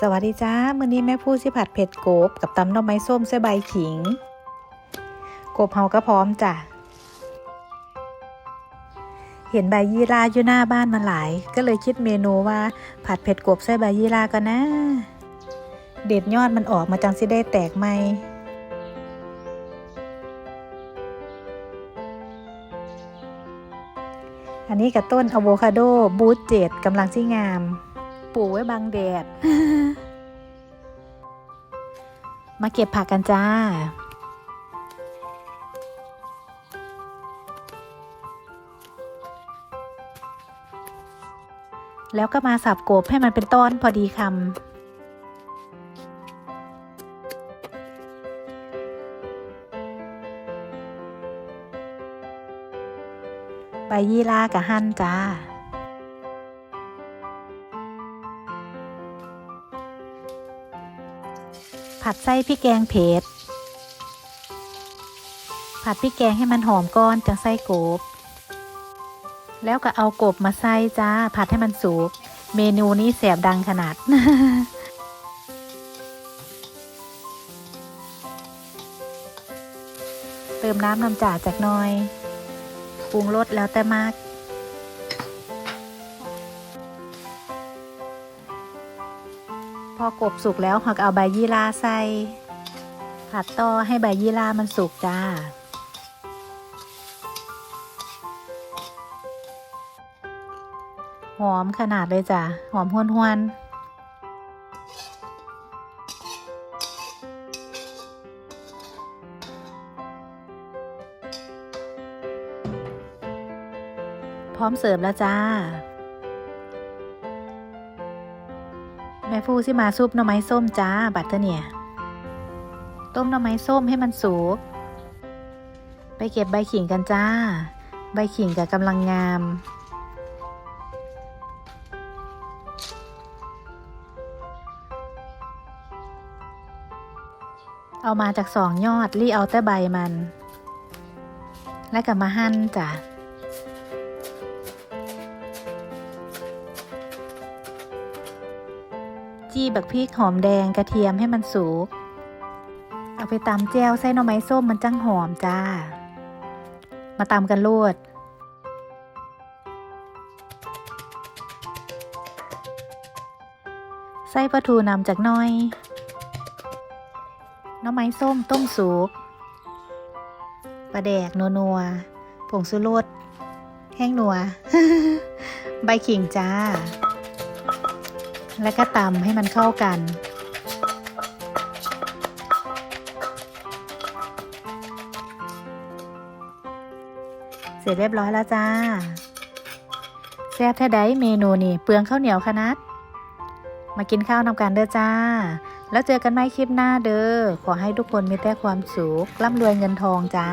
สวัสดีจ้ามื้อนี้แม่พูดสิผัดเผ็ดกบกับตำหน่อไม้ส้มใส่ใบขิงกบเฮาก็พร้อมจ้ะ เห็นใบยี่ราอยู่หน้าบ้านมาหลาย ก็เลยคิดเมนูว่าผัดเผ็ดกบใส่ใบยี่ราก็นะ เด็ดยอดมันออกมาจังสิได้แตกไหมอันนี้กับต้นอะโวคาโดบูทเจ็ดกำลังที่งาม ปูไว้บังแดด มาเก็บผักกันจ้าแล้วก็มาสับกบให้มันเป็นต้นพอดีคำใบยี่ลากะหั่นจ้า ผัดไส้พริกแกงเผ็ดผัดพริกแกงให้มันหอมก้อนจังไส้กบ แล้วก็เอากบมาใส่จ้า ผัดให้มันสุก เมนูนี้แสบดังขนาด เติมน้ำน้ำจ่าจากน้อย ปรุงรสแล้วแต่มาก อกบสุกแล้วหักเอาใบยี่ราใส่ ผัดต่อให้ใบยี่รามันสุกจ้า หอมขนาดเลยจ้ะ หอมห้วนห้วนพร้อมเสิร์ฟแล้วจ้า แม่ฟูที่มาซุปหน่อไม้ส้มจ้า บัตเตอร์เนี่ย ต้มหน่อไม้ส้มให้มันสุก ไปเก็บใบขิงกันจ้า ใบขิงกับกำลังงาม เอามาจากสองยอดรีเอาแต่ใบมัน แล้วก็มาหั่นจ้ะ จี้บักพริกหอมแดงกระเทียมให้มันสุก เอาไปตำแจวใส่หน่อไม้ส้มมันจังหอมจ้า มาตำกันโลดใส่ปลาทูนำจากน้อย น้ำไม้ส้มต้มสุกปลาแดกนัวนัวผงสุรสแห้งนัว ใบขิงจ้า แล้วก็ตำให้มันเข้ากัน เสร็จเรียบร้อยแล้วจ้า แซ่บแท้ใดเมนูนี่ เปลืองข้าวเหนียวขนาดมากินข้าวนำกันเด้อจ้า แล้วเจอกันใหม่คลิปหน้าเด้อ ขอให้ทุกคนมีแต่ความสุขร่ำรวยเงินทองจ้า